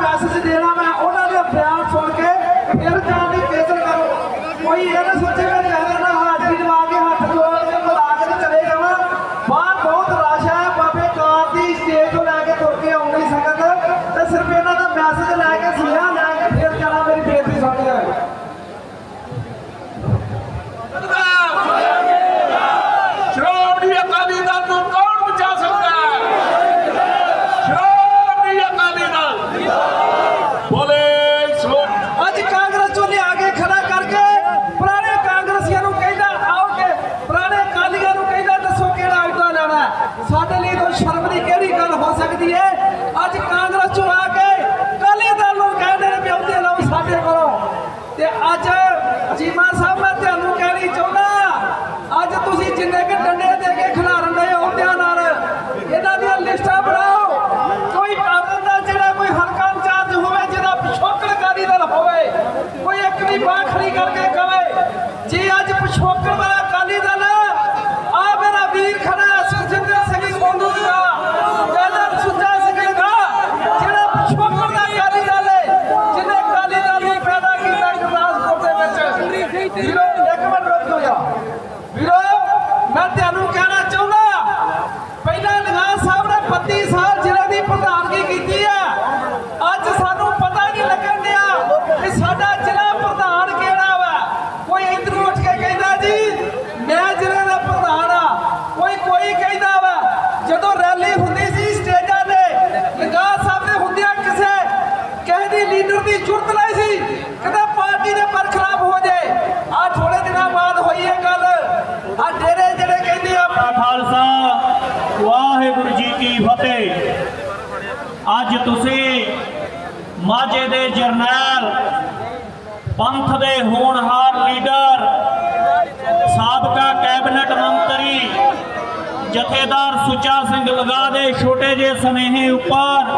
braços e dê na ਅੱਜ ਪਿਛੋਕੜ ਵਾਲਾ ਅਕਾਲੀ ਦਲ ਆ ਮੇਰਾ ਵੀਰ ਖੜਾ ਹੈ, ਸੁਖਜਿੰਦਰ ਸਿੰਘ ਸੰਧੂ ਜੀ ਦਾ ਜੈਦਰ ਸੁੱਚਾ ਸਿੰਘ ਦਾ ਜਿਹੜਾ ਪਿਛੋਕੜ ਦਾ ਅਕਾਲੀ ਦਲ ਹੈ ਜਿਹਨੇ ਅਕਾਲੀ ਦਲ ਨੂੰ ਪੈਦਾ ਕੀਤਾ ਗੁਰਦਾਸਪੁਰ ਦੇ ਵਿੱਚ ਵੀਰੋ ਇੱਕ ਮਿੰਟ ਰੁਕ ਜਾਓ ਯਾਰ। ਵੀਰੋ ਮੈਂ ਤੁਹਾਨੂੰ ਕਹਿਣਾ ਚਾਹੁੰਦਾ ਪਹਿਲਾਂ ਨਿਗਾਹ ਸਾਹਿਬ ਨੇ 32 ਸਾਲ ਜ਼ਿਲ੍ਹੇ ਦੀ ਪ੍ਰਧਾਨਗੀ ਕੀਤੀ ਹੈ ਅੱਜ ਸਾਨੂੰ ਪਤਾ ਹੀ ਨਹੀਂ ਲੱਗਣ ਡਿਆ ਕਿ ਸਾਡਾ ਜ਼ਿਲ੍ਹਾ ਪ੍ਰਧਾਨ ਕਿਹੜਾ ਵਾ ਕੋਈ ਇੱਧਰੋਂ ਉੱਠ ਕੇ ਕਹਿੰਦਾ ਜੀ ਮੈਂ ਜ਼ਿਲ੍ਹੇ ਦਾ ਪ੍ਰਧਾਨ ਆ ਕੋਈ ਕੋਈ ਕਹਿੰਦਾ ਵਾ ਜਦੋਂ ਰੈਲੀ ਹੁੰਦੀ ਸੀ ਸਟੇਜਾਂ ਤੇ ਨਿਗਾਹ ਸਾਹਿਬ ਦੇ ਹੁੰਦਿਆਂ ਕਿਸੇ ਕਿਸੇ ਦੀ ਲੀਡਰ ਦੀ ਜੁਰਤ ਨਹੀਂ ਸੀ ਕਹਿੰਦਾ ਪਾਰਟੀ ਦੇ ਬਰਖਲਾਫ ਹੋ ਜਾਏ ਆ ਥੋੜੇ ਦਿਨਾਂ ਬਾਅਦ ਹੋਈ ਇਹ ਗੱਲ ਆ ਡੇਰੇ ਜਿਹੜੇ ਕਹਿੰਦੇ ਆ ਖਾਲਸਾ ਵਾਹਿਗੁਰੂ ਜੀ ਕੀ ਫਤਿਹ ਅੱਜ ਤੁਸੀਂ ਮਾਝੇ ਦੇ ਜਰਨੈਲ, ਪੰਥ ਦੇ ਹੋਣਹਾਰ ਲੀਡਰ, ਸਾਬਕਾ ਕੈਬਨਿਟ ਮੰਤਰੀ, ਜਥੇਦਾਰ ਸੁੱਚਾ ਸਿੰਘ ਲਗਾ ਦੇ ਛੋਟੇ ਜਿਹੇ ਸੁਨੇਹੇ ਉੱਪਰ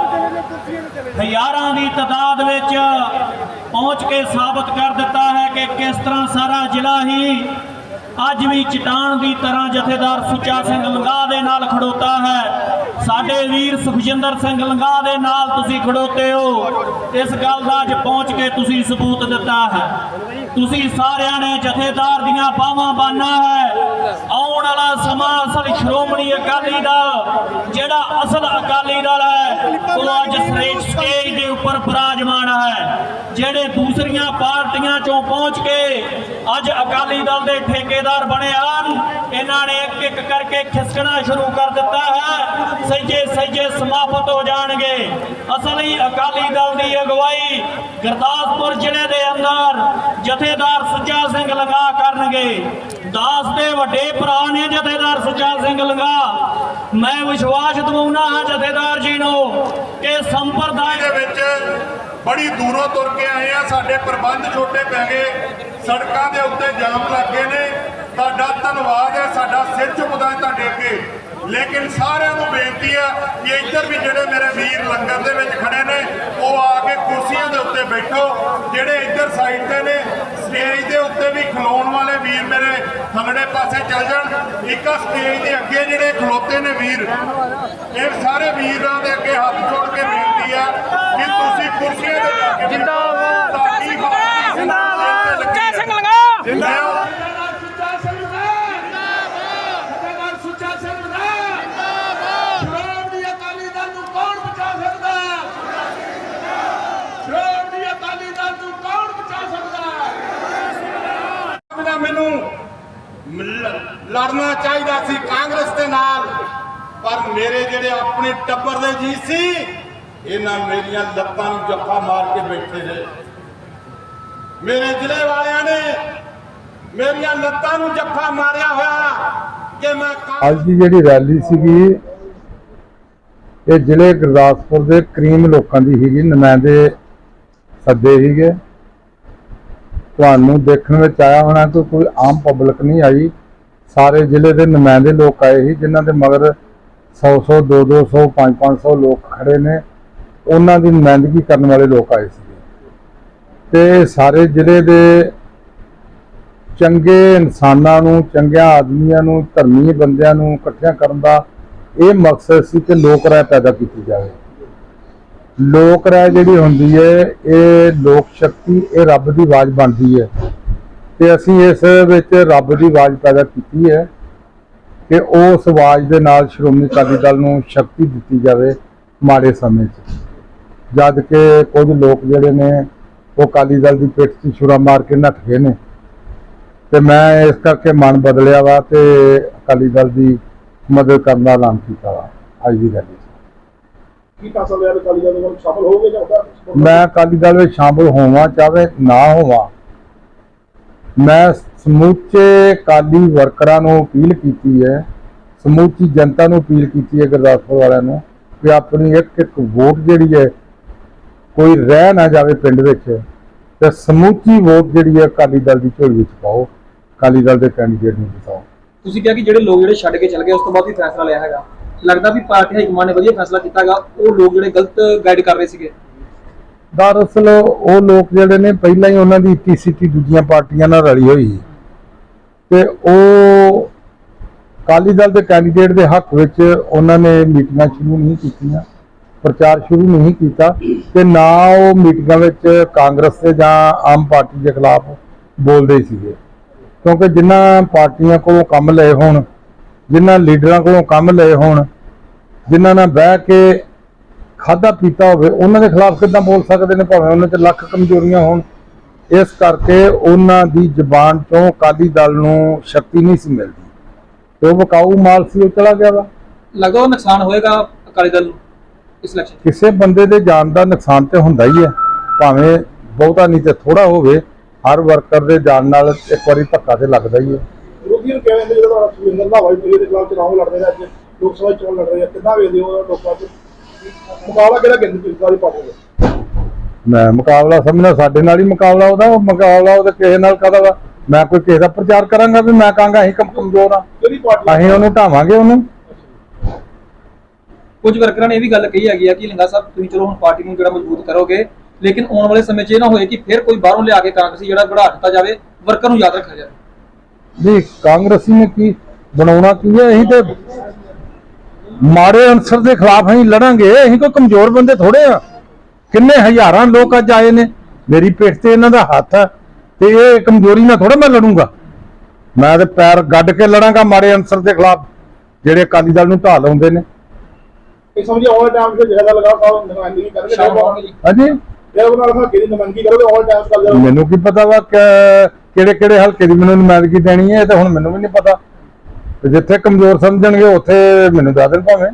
ਹਜ਼ਾਰਾਂ ਦੀ ਤਾਦਾਦ ਵਿੱਚ ਪਹੁੰਚ ਕੇ ਸਾਬਤ ਕਰ ਦਿੱਤਾ ਹੈ ਕਿ ਕਿਸ ਤਰ੍ਹਾਂ ਸਾਰਾ ਜ਼ਿਲ੍ਹਾ ਹੀ ਅੱਜ ਵੀ ਚਟਾਨ ਦੀ ਤਰ੍ਹਾਂ ਜਥੇਦਾਰ ਸੁੱਚਾ ਸਿੰਘ ਲੰਗਾ ਦੇ ਨਾਲ ਖੜੋਤਾ ਹੈ। ਸਾਡੇ ਵੀਰ ਸੁਖਜਿੰਦਰ ਸਿੰਘ ਲੰਗਾ ਦੇ ਨਾਲ ਤੁਸੀਂ ਖੜੋਤੇ ਹੋ। ਇਸ ਗੱਲ ਦਾ ਅੱਜ ਪਹੁੰਚ ਕੇ ਤੁਸੀਂ ਸਬੂਤ ਦਿੱਤਾ ਹੈ। ਤੁਸੀਂ ਸਾਰਿਆਂ ਨੇ ਜਥੇਦਾਰ ਦੀਆਂ ਬਾਹਾਂ ਬਾਨਾ ਹੈ। ਆਉਣ ਵਾਲਾ ਸਮਾਂ ਅਸਲ ਸ਼੍ਰੋਮਣੀ ਅਕਾਲੀ ਦਲ, ਜਿਹੜਾ ਅਸਲ ਅਕਾਲੀ ਦਲ ਹੈ, ਉਹ ਅੱਜ ਸਟੇਜ ਦੇ ਉੱਪਰ ਬਿਰਾਜਮਾਨ ਹੈ, ਜਿਹੜੇ ਦੂਸਰੀਆਂ ਪਾਰਟੀਆਂ ਚੋਂ ਪਹੁੰਚ ਕੇ ਅੱਜ ਅਕਾਲੀ ਦਲ ਦੇ ਠੇਕੇਦਾਰ ਬਣੇ ਹਨ, ਇਹਨਾਂ ਨੇ ਇੱਕ ਇੱਕ ਕਰਕੇ ਖਿਸਕਣਾ ਸ਼ੁਰੂ ਕਰ ਦਿੱਤਾ ਹੈ ਸੱਜੇ ਸੱਜੇ ਸਮਾਪਤ ਹੋ ਜਾਣਗੇ। ਅਸਲੀ ਅਕਾਲੀ ਦਲ ਦੀ ਅਗਵਾਈ ਗੁਰਦਾਸਪੁਰ ਜ਼ਿਲ੍ਹੇ ਦੇ ਅੰਦਰ ਜਥੇਦਾਰ ਸੁੱਚਾ ਸਿੰਘ ਲੰਗਾ ਕਰਨਗੇ। ਦਾਸ ਦੇ ਵੱਡੇ ਭਰਾ ਨੇ ਜਥੇਦਾਰ ਸੁੱਚਾ ਸਿੰਘ ਲੰਗਾ। ਮੈਂ ਵਿਸ਼ਵਾਸ ਦਿਵਾਉਣਾ ਹਾਂ ਜਥੇਦਾਰ ਜੀ ਨੂੰ ਕਿ ਸੰਪਰਦਾਇ ਦੇ ਵਿੱਚ ਬੜੀ ਦੂਰੋਂ ਤੁਰ ਕੇ ਆਏ ਆ। ਸਾਡੇ ਪ੍ਰਬੰਧ ਛੋਟੇ ਪੈ ਗਏ। ਸੜਕਾਂ ਦੇ ਉੱਤੇ ਜਾਮ ਲੱਗੇ ਨੇ। ਤੁਹਾਡਾ ਧੰਨਵਾਦ ਹੈ। ਸਾਡਾ ਸਿਰ ਝੁਕਦਾ ਹੈ ਤੁਹਾਡੇ ਅੱਗੇ। ਲੇਕਿਨ ਸਾਰਿਆਂ ਨੂੰ ਬੇਨਤੀ ਆ ਕਿ ਇੱਧਰ ਵੀ ਜਿਹੜੇ ਮੇਰੇ ਵੀਰ ਲੰਗਰ ਦੇ ਵਿੱਚ ਖੜੇ ਨੇ, ਉਹ ਆ ਕੇ ਕੁਰਸੀਆਂ ਦੇ ਉੱਤੇ ਬੈਠੋ। ਜਿਹੜੇ ਇੱਧਰ ਸਾਈਡ ਤੇ ਨੇ ਸਟੇਜ ਦੇ ਉੱਤੇ ਵੀ ਖਲੋਣ ਵਾਲੇ ਵੀਰ ਮੇਰੇ ਥੱਲੜੇ ਪਾਸੇ ਚੱਲ ਜਾਣ। ਇੱਕ ਸਟੇਜ ਦੇ ਅੱਗੇ ਜਿਹੜੇ ਖਲੋਤੇ ਨੇ ਵੀਰ, ਇਹ ਸਾਰੇ ਵੀਰਾਂ ਦੇ ਅੱਗੇ ਹੱਥ ਜੋੜ ਕੇ ਬੇਨਤੀ ਹੈ ਕਿ ਤੁਸੀਂ ਕੁਰਸੀਆਂ ਤੇ ਜਾ ਕੇ ਜਿੰਦਾਬਾਦ ਜਿੰਦਾਬਾਦ ਸੁੱਚਾ ਸਿੰਘ ਲੰਗਾ ਜਿੰਦਾਬਾਦ ਸੁੱਚਾ ਸਿੰਘ ਲੰਗਾ ਸ਼੍ਰੋਮਣੀ ਅਕਾਲੀ ਦਲ ਨੂੰ ਕੌਣ ਬਚਾ ਸਕਦਾ ਹੈ ਸ਼੍ਰੋਮਣੀ ਅਕਾਲੀ ਦਲ ਨੂੰ ਕੌਣ ਬਚਾ ਸਕਦਾ ਹੈ ਦਾ ਮੈਨੂੰ ਲ- ਲੜਨਾ ਚਾਹੀਦਾ ਸੀ ਕਾਂਗਰਸ ਦੇ ਨਾਲ, ਪਰ ਮੇਰੇ ਜਿਹੜੇ ਆਪਣੇ ਟੱਬਰ ਦੇ ਜੀ ਸੀ, ਇਹਨਾਂ ਮੇਰੀਆਂ ਲੱਤਾਂ ਨੂੰ ਜੱਫਾ ਮਾਰ ਕੇ ਬੈਠੇ ਨੇ। ਮੇਰੇ ਜ਼ਿਲ੍ਹੇ ਵਾਲਿਆਂ ਨੇ ਮੇਰੀਆਂ ਲੱਤਾਂ ਨੂੰ ਜੱਫਾ ਮਾਰਿਆ ਹੋਇਆ ਕਿ ਮੈਂ ਅੱਜ ਦੀ ਜਿਹੜੀ ਰੈਲੀ ਸੀਗੀ, ਇਹ ਜ਼ਿਲ੍ਹੇ ਗੁਰਦਾਸਪੁਰ ਦੇ ਕਰੀਮ ਲੋਕਾਂ ਦੀ ਸੀਗੀ, ਨੁਮਾਇੰਦੇ ਸੱਦੇ ਸੀਗੇ। ਤੁਹਾਨੂੰ ਦੇਖਣ ਵਿੱਚ ਆਇਆ ਹੋਣਾ ਕਿ ਕੋਈ ਆਮ ਪਬਲਿਕ ਨਹੀਂ ਆਈ। ਸਾਰੇ ਜ਼ਿਲ੍ਹੇ ਦੇ ਨੁਮਾਇੰਦੇ ਲੋਕ ਆਏ ਸੀ, ਜਿਨ੍ਹਾਂ ਦੇ ਮਗਰ 100 100 2 200 5 500 ਲੋਕ ਖੜੇ ਨੇ। ਉਹਨਾਂ ਦੀ ਨੁਮਾਇੰਦਗੀ ਕਰਨ ਵਾਲੇ ਲੋਕ ਆਏ ਸੀ। ਤੇ ਸਾਰੇ ਜ਼ਿਲ੍ਹੇ ਦੇ ਚੰਗੇ ਇਨਸਾਨਾਂ ਨੂੰ, ਚੰਗਿਆਂ ਆਦਮੀਆਂ ਨੂੰ, ਧਰਮੀ ਬੰਦਿਆਂ ਨੂੰ ਇਕੱਠਿਆਂ ਕਰਨ ਦਾ ਇਹ ਮਕਸਦ ਸੀ ਕਿ ਲੋਕ ਰਾਏ ਪੈਦਾ ਕੀਤੀ ਜਾਵੇ। ਲੋਕ ਰਾਏ ਜਿਹੜੀ ਹੁੰਦੀ ਹੈ, ਇਹ ਲੋਕ ਸ਼ਕਤੀ, ਇਹ ਰੱਬ ਦੀ ਆਵਾਜ਼ ਬਣਦੀ ਹੈ। ਤੇ ਅਸੀਂ ਇਸ ਵਿੱਚ ਰੱਬ ਦੀ ਆਵਾਜ਼ ਪੈਦਾ ਕੀਤੀ ਹੈ ਕਿ ਉਸ ਆਵਾਜ਼ ਦੇ ਨਾਲ ਸ਼੍ਰੋਮਣੀ ਅਕਾਲੀ ਦਲ ਨੂੰ ਸ਼ਕਤੀ ਦਿੱਤੀ ਜਾਵੇ ਮਾੜੇ ਸਮੇਂ 'ਚ। ਜਦ ਕਿ ਕੁਝ ਲੋਕ ਜਿਹੜੇ ਨੇ ਉਹ ਅਕਾਲੀ ਦਲ ਦੀ ਪਿੱਠ 'ਚ ਛੁਰਾ ਮਾਰ ਕੇ ਨੱਠ ਗਏ ਨੇ। ਤੇ ਮੈਂ ਇਸ ਕਰਕੇ ਮਨ ਬਦਲਿਆ ਵਾ ਤੇ ਅਕਾਲੀ ਦਲ ਦੀ ਮਦਦ ਕਰਨ ਦਾ ਐਲਾਨ ਕੀਤਾ ਵਾ। ਅੱਜ ਦੀ ਗੱਲ 'ਚ ਕੀ ਫੈਸਲਾ ਲਿਆ ਅਕਾਲੀ ਦਲ ਨਾਲ ਸ਼ਾਮਲ ਹੋਗੇ ਜਾਂ ਮੈਂ ਅਕਾਲੀ ਦਲ ਵਿੱਚ ਸ਼ਾਮਲ ਹੋਵਾਂ ਚਾਹੇ ਨਾ ਹੋਵਾਂ ਮੈਂ ਸਮੁੱਚੇ ਅਕਾਲੀ ਵਰਕਰਾਂ ਨੂੰ ਅਪੀਲ ਕੀਤੀ ਹੈ, ਸਮੁੱਚੀ ਜਨਤਾ ਨੂੰ ਅਪੀਲ ਕੀਤੀ ਹੈ ਗੁਰਦਾਸਪੁਰ ਵਾਲਿਆਂ ਨੂੰ ਕਿ ਆਪਣੀ ਇੱਕ ਇੱਕ ਵੋਟ ਜਿਹੜੀ ਹੈ, ਕੋਈ ਰਹਿ ਨਾ ਜਾਵੇ ਪਿੰਡ ਵਿੱਚ ਤੇ ਸਮੁੱਚੀ ਵੋਟ ਜਿਹੜੀ ਹੈ ਅਕਾਲੀ ਦਲ ਦੀ ਝੋਲੀ ਵਿੱਚ ਪਾਓ, ਅਕਾਲੀ ਦਲ ਦੇ ਕੈਂਡੀਡੇਟ ਨੂੰ ਜਿਤਾਓ। ਤੁਸੀਂ ਕਿਹਾ ਕਿ ਜਿਹੜੇ ਲੋਕ ਜਿਹੜੇ ਛੱਡ ਕੇ ਚਲ ਗਏ, ਉਸ ਤੋਂ ਬਾਅਦ ਵੀ ਫੈਸਲਾ ਲਿਆ ਹੈਗਾ। ਲੱਗਦਾ ਵੀ ਪਾਰਟੀ ਹਾਈਕਮਾਂਡ ਨੇ ਵਧੀਆ ਫੈਸਲਾ ਕੀਤਾਗਾ ਉਹ ਲੋਕ ਜਿਹੜੇ ਗਲਤ ਗਾਈਡ ਕਰ ਰਹੇ ਸੀਗੇ। ਦਰਅਸਲ ਉਹ ਲੋਕ ਜਿਹੜੇ ਨੇ ਪਹਿਲਾਂ ਹੀ ਉਹਨਾਂ ਦੀ ਟੀਸੀਟੀ ਦੂਜੀਆਂ ਪਾਰਟੀਆਂ ਨਾਲ ਰਲੀ ਹੋਈ ਸੀ। ਤੇ ਉਹ ਅਕਾਲੀ ਦਲ ਦੇ ਕੈਂਡੀਡੇਟ ਦੇ ਹੱਕ ਵਿੱਚ ਉਹਨਾਂ ਨੇ ਮੀਟਿੰਗਾਂ ਸ਼ੁਰੂ ਨਹੀਂ ਕੀਤੀਆਂ, ਪ੍ਰਚਾਰ ਸ਼ੁਰੂ ਨਹੀਂ ਕੀਤਾ ਤੇ ਨਾ ਉਹ ਮੀਟਿੰਗਾਂ ਵਿੱਚ ਕਾਂਗਰਸ ਦੇ ਜਾਂ ਆਮ ਪਾਰਟੀ ਦੇ ਖਿਲਾਫ ਬੋਲਦੇ ਸੀਗੇ। ਕਿਉਂਕਿ ਜਿਨ੍ਹਾਂ ਪਾਰਟੀਆਂ ਕੋਲੋਂ ਕੰਮ ਲਏ ਹੋਣ, ਜਿਨ੍ਹਾਂ ਲੀਡਰਾਂ ਕੋਲੋਂ ਕੰਮ ਲਏ ਹੋਣ, ਜਿਨ੍ਹਾਂ ਨਾਲ ਬਹਿ ਕੇ ਖਾਦਾ ਪੀਤਾ ਹੋਵੇ ਉਹਨਾਂ ਦੇ ਖਿਲਾਫ ਕਿੱਦਾਂ ਬੋਲ ਸਕਦੇ ਨੇ ਭਾਵੇਂ ਉਹਨਾਂ 'ਚ ਲੱਖ ਕਮਜ਼ੋਰੀਆਂ ਹੋਣ? ਇਸ ਕਰਕੇ ਉਹਨਾਂ ਦੀ ਜ਼ੁਬਾਨ ਚੋਂ ਅਕਾਲੀ ਦਲ ਨੂੰ ਸ਼ਕਤੀ ਨਹੀਂ ਸੀ ਮਿਲਦੀ। ਤੇ ਉਹ ਵਕਾਊ ਮਾਲ ਸੀ ਉਹ ਚਲਾ ਗਿਆ ਵਾ। ਨੁਕਸਾਨ ਹੋਏਗਾ ਅਕਾਲੀ ਦਲ ਨੂੰ ਇਸ ਇਲੈਕਸ਼ਨ ਕਿਸੇ ਬੰਦੇ ਦੇ ਜਾਨ ਦਾ ਨੁਕਸਾਨ ਤੇ ਹੁੰਦਾ ਹੀ ਹੈ। ਭਾਵੇਂ ਬਹੁਤਾ ਨਹੀਂ ਤੇ ਥੋੜਾ ਹੋਵੇ ਹਰ ਵਰਕਰ ਦੇ ਜਾਨ ਨਾਲ ਇੱਕ ਵਾਰੀ ਧੱਕਾ ਤੇ ਲੱਗਦਾ ਹੀ ਹੈ। ਵਿਰੋਧੀਆਂ ਨੂੰ ਕਹਿੰਦੇ ਜਿਹੜਾ ਸੁਰਿੰਦਰ ਦਾ ਵਾਈ ਦੇ ਖਿਲਾਫ ਚੋਣ ਲੜ ਰਹੇ ਨੇ ਅੱਜ। ਲੋਕ ਸਭਾ 'ਚ ਚੋਣ ਲੜ ਰਹੇ ਆ। ਕਿੱਦਾਂ ਵੇਖਦੇ ਹੋ ਲੋਕਾਂ 'ਚ? ਮੁਕਾਬਲਾ ਕਿਹੜਾ ਕਹਿੰਦੇ ਤੁਸੀਂ ਸਾਰੀ ਪਾਰਟੀ ਦਾ? ਮੈਂ ਮੁਕਾਬਲਾ ਸਮਝਣਾ ਸਾਡੇ ਨਾਲ ਹੀ ਮੁਕਾਬਲਾ ਉਹਦਾ ਉਹ ਮੁਕਾਬਲਾ ਉਹਦੇ ਕਿਸੇ ਨਾਲ ਕਦਾ ਵਾ? ਮੈਂ ਕੋਈ ਕਿਸੇ ਦਾ ਪ੍ਰਚਾਰ ਕਰਾਂਗਾ ਵੀ ਮੈਂ ਕਹਾਂਗਾ ਅਸੀਂ ਕਮ ਕਮਜ਼ੋਰ ਆ। ਕਿਹੜੀ ਪਾਰਟੀ ਅਸੀਂ ਉਹਨੂੰ ਢਾਵਾਂਗੇ ਉਹਨੂੰ। ਕੁਝ ਵਰਕਰਾਂ ਨੇ ਇਹ ਵੀ ਗੱਲ ਕਹੀ ਹੈਗੀ ਆ ਕਿ ਲਿੰਗਾ ਸਾਹਿਬ ਤੁਸੀਂ ਚਲੋ ਹੁਣ ਪਾਰਟੀ ਨੂੰ ਜਿਹੜਾ ਮਜ਼ਬੂਤ ਕਰੋਗੇ ਲੇਕਿਨ ਆਉਣ ਵਾਲੇ ਸਮੇਂ 'ਚ ਇਹ ਨਾ ਹੋਏ ਕਿ ਫਿਰ ਕੋਈ ਬਾਹਰੋਂ ਲਿਆ ਕੇ ਕਾਂਗਰਸੀ ਜਿਹੜਾ ਵਧਾ ਦਿੱਤਾ ਜਾਵੇ ਵਰਕਰ ਨੂੰ ਯਾਦ ਰੱਖਿਆ ਜਾਵੇ। ਨਹੀਂ ਕਾਂਗਰਸੀ ਨੇ ਕੀ ਬਣਾਉਣਾ ਕੀ ਹੈ? ਅਸੀਂ ਤੇ ਮਾੜੇ ਅਨਸਰ ਦੇ ਖਿਲਾਫ ਅਸੀਂ ਲੜਾਂਗੇ ਅਸੀਂ ਕੋਈ ਕਮਜ਼ੋਰ ਬੰਦੇ ਥੋੜੇ ਆ। ਕਿੰਨੇ ਹਜ਼ਾਰਾਂ ਲੋਕ ਅੱਜ ਆਏ ਨੇ ਮੇਰੀ ਪਿੱਠ ਤੇ ਇਹਨਾਂ ਦਾ ਹੱਥ ਹੈ ਤੇ ਇਹ ਕਮਜ਼ੋਰੀ ਨਾਲ ਥੋੜਾ ਮੈਂ ਲੜੂੰਗਾ। ਮੈਂ ਤੇ ਪੈਰ ਗੱਡ ਕੇ ਲੜਾਂਗਾ ਮਾੜੇ ਅਨਸਰ ਦੇ ਖਿਲਾਫ ਜਿਹੜੇ ਅਕਾਲੀ ਦਲ ਨੂੰ ਢਾਹ ਲਾਉਂਦੇ ਨੇ। ਇਹ ਸਮਝੀ ਆਲ ਟਾਈਮ ਤੇ ਜਿਹੜਾ ਲਗਾ ਸਾਹਿਬ ਨੁਮਾਇੰਦਗੀ ਕਰਨਗੇ ਸ਼ਾਮ ਹੋਣਗੇ ਜੀ। ਹਾਂਜੀ। ਜੇ ਉਹ ਨਾਲ ਹੱਕੇ ਦੀ ਨੁਮਾਇੰਦਗੀ ਕਰੋਗੇ ਆਲ ਟਾਈਮ ਕਰ ਜਾਓ ਮੈਨੂੰ ਕੀ ਪਤਾ ਵਾ ਕਿਹੜੇ ਕਿਹੜੇ ਹਲਕੇ ਦੀ ਮੈਨੂੰ ਨੁਮਾਇੰਦਗੀ ਦੇਣੀ ਹੈ ਇਹ ਤਾਂ ਹੁਣ ਮੈਨੂੰ ਵੀ ਨਹੀਂ ਪਤਾ। ਜਿੱਥੇ ਕਮਜ਼ੋਰ ਸਮਝਣਗੇ ਉੱਥੇ ਮੈਨੂੰ ਦੱਸ ਦੇਣ ਭਾਵੇਂ।